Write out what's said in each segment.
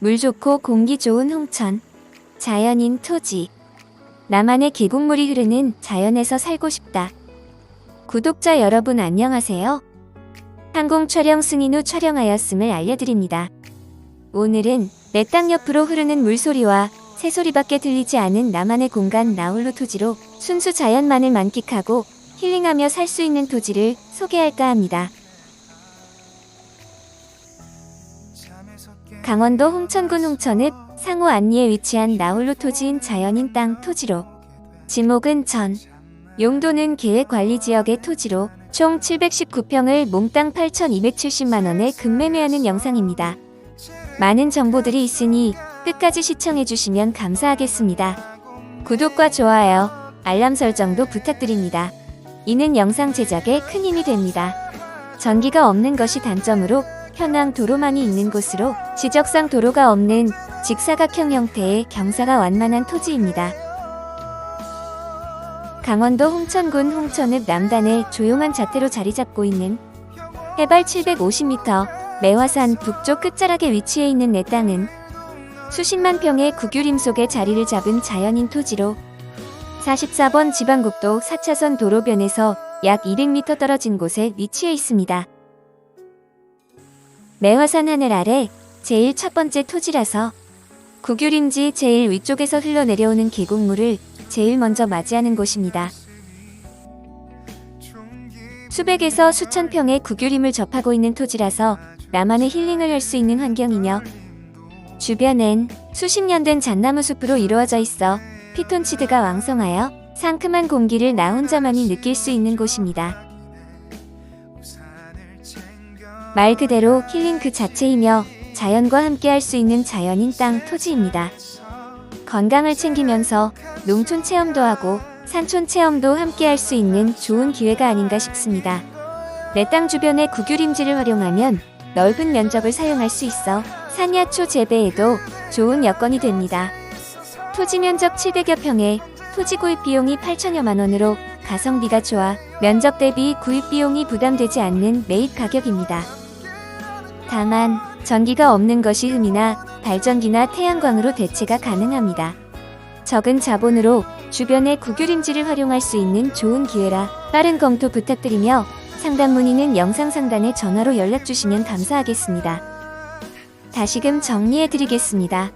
물 좋고 공기 좋은 홍천, 자연인 토지, 나만의 계곡물이 흐르는 자연에서 살고 싶다. 구독자 여러분 안녕하세요. 항공 촬영 승인 후 촬영하였음을 알려드립니다. 오늘은 내 땅 옆으로 흐르는 물소리와 새소리밖에 들리지 않은 나만의 공간 나홀로 토지로 순수 자연만을 만끽하고 힐링하며 살 수 있는 토지를 소개할까 합니다. 강원도 홍천군 홍천읍 상호 안리에 위치한 나홀로 토지인 자연인 땅 토지로 지목은 전 용도는 계획관리지역의 토지로 총 719평을 몽땅 8,270만원에 급매매하는 영상입니다. 많은 정보들이 있으니 끝까지 시청해주시면 감사하겠습니다. 구독과 좋아요, 알람 설정도 부탁드립니다. 이는 영상 제작에 큰 힘이 됩니다. 전기가 없는 것이 단점으로 현황 도로만이 있는 곳으로 지적상 도로가 없는 직사각형 형태의 경사가 완만한 토지입니다. 강원도 홍천군 홍천읍 남단의 조용한 자태로 자리 잡고 있는 해발 750m 매화산 북쪽 끝자락에 위치해 있는 내 땅은 수십만 평의 구규림 속에 자리를 잡은 자연인 토지로 44번 지방국도 4차선 도로변에서 약 200m 떨어진 곳에 위치해 있습니다. 매화산 하늘 아래 제일 첫 번째 토지라서 구규림지 제일 위쪽에서 흘러내려오는 계곡물을 제일 먼저 맞이하는 곳입니다. 수백에서 수천 평의 구규림을 접하고 있는 토지라서 나만의 힐링을 할 수 있는 환경이며 주변엔 수십 년 된 잣나무 숲으로 이루어져 있어 피톤치드가 왕성하여 상큼한 공기를 나 혼자만이 느낄 수 있는 곳입니다. 말 그대로 힐링 그 자체이며 자연과 함께 할 수 있는 자연인 땅 토지입니다. 건강을 챙기면서 농촌 체험도 하고 산촌 체험도 함께 할 수 있는 좋은 기회가 아닌가 싶습니다. 내 땅 주변의 구규림지를 활용하면 넓은 면적을 사용할 수 있어 산야초 재배에도 좋은 여건이 됩니다. 토지 면적 700여 평에 토지 구입 비용이 8천여만 원으로 가성비가 좋아 면적 대비 구입 비용이 부담되지 않는 매입 가격입니다. 다만 전기가 없는 것이 흠이나 발전기나 태양광으로 대체가 가능합니다. 적은 자본으로 주변의 구규림지를 활용할 수 있는 좋은 기회라 빠른 검토 부탁드리며 상담 문의는 영상 상단에 전화로 연락 주시면 감사하겠습니다. 다시금 정리해 드리겠습니다.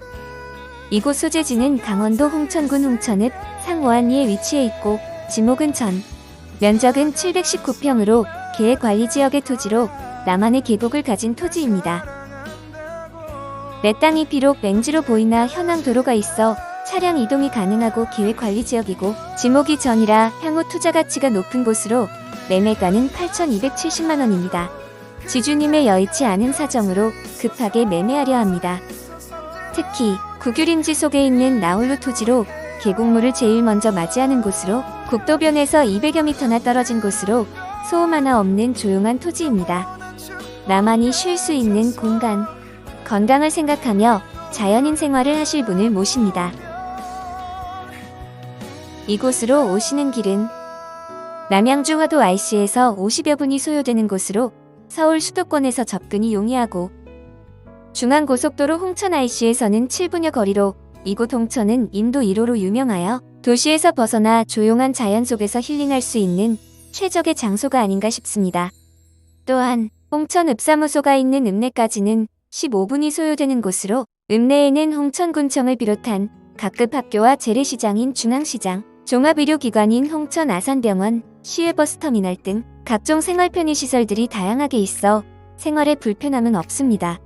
이곳 소재지는 강원도 홍천군 홍천읍 상호안리에 위치해 있고 지목은 전 면적은 719평으로 계획관리지역의 토지로 나만의 계곡을 가진 토지입니다. 내 땅이 비록 맹지로 보이나 현황 도로가 있어 차량 이동이 가능하고 계획관리 지역이고 지목이 전이라 향후 투자 가치가 높은 곳으로 매매가는 8,270만 원입니다. 지주님의 여의치 않은 사정으로 급하게 매매하려 합니다. 특히 구규림지 속에 있는 나홀로 토지로 계곡물을 제일 먼저 맞이하는 곳으로 국도변에서 200여 미터나 떨어진 곳으로 소음 하나 없는 조용한 토지입니다. 나만이 쉴 수 있는 공간, 건강을 생각하며 자연인 생활을 하실 분을 모십니다. 이곳으로 오시는 길은 남양주 화도 IC에서 50여 분이 소요되는 곳으로 서울 수도권에서 접근이 용이하고 중앙고속도로 홍천 IC에서는 7분여 거리로 이곳 홍천은 인도 1호로 유명하여 도시에서 벗어나 조용한 자연 속에서 힐링할 수 있는 최적의 장소가 아닌가 싶습니다. 또한 홍천 읍사무소가 있는 읍내까지는 15분이 소요되는 곳으로 읍내에는 홍천군청을 비롯한 각급 학교와 재래시장인 중앙시장, 종합의료기관인 홍천 아산병원, 시외버스터미널 등 각종 생활 편의시설들이 다양하게 있어 생활에 불편함은 없습니다.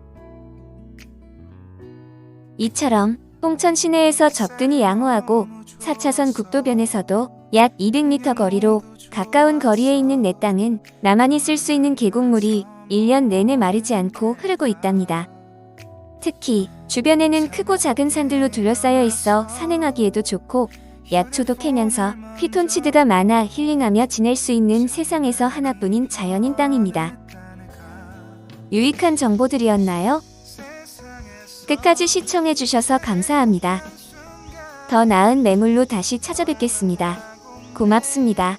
이처럼 홍천 시내에서 접근이 양호하고 4차선 국도변에서도 약 200m 거리로 가까운 거리에 있는 내 땅은 나만이 쓸 수 있는 계곡물이 1년 내내 마르지 않고 흐르고 있답니다. 특히 주변에는 크고 작은 산들로 둘러싸여 있어 산행하기에도 좋고 약초도 캐면서 피톤치드가 많아 힐링하며 지낼 수 있는 세상에서 하나뿐인 자연인 땅입니다. 유익한 정보들이었나요? 끝까지 시청해주셔서 감사합니다. 더 나은 매물로 다시 찾아뵙겠습니다. 고맙습니다.